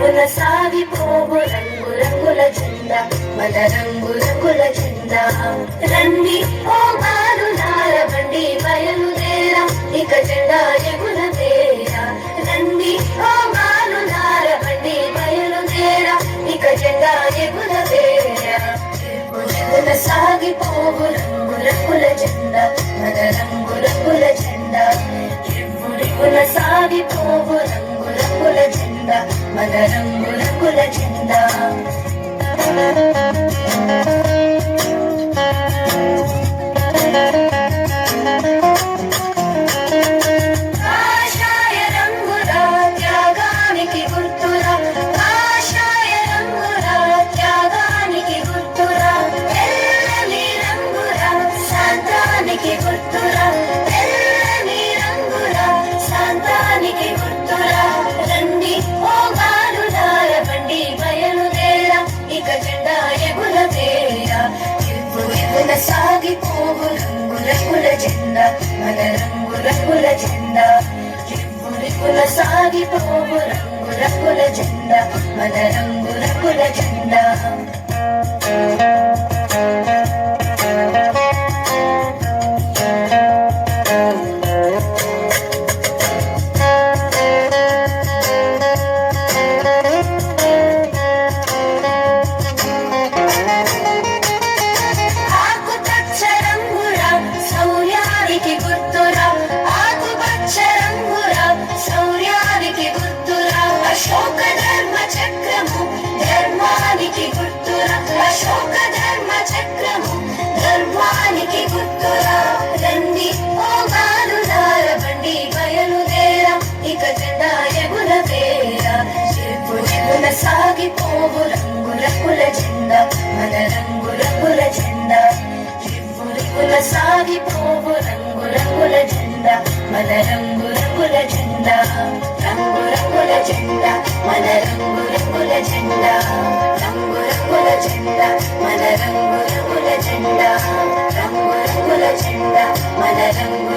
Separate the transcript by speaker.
Speaker 1: రంగుల రివ్వున సాగిపోగు రంగు రంగుల జెండా మన రంగు రంగుల జెండా రండి ఓ బాలులార బండి బయలుదేరా ఇక జెండా ఎగురవేరా రండి ఓ బాలులార బండి బయలుదేరా ఇక జెండా ఎగురవేరా రంగుల సాగిపోవు రంగు రంగుల జెండా Música జెండా మన రంగు రంగుల జెండా. రిపుల సాగిపోవు రంగు రంగుల జెండా. మన రంగు రంగుల జెండా. సాగిపోవు రంగులకుల జెండా మన రంగులకుల జెండా. రివ్వులకుల సాగిపోవు రంగులకుల జెండా మన రంగులకుల జెండా. రంగులకుల జెండా మన రంగులకుల చెంద రంగులకుల జెండా మన రంగులకుల జెండా. రంగులకుల జెండా మన రంగు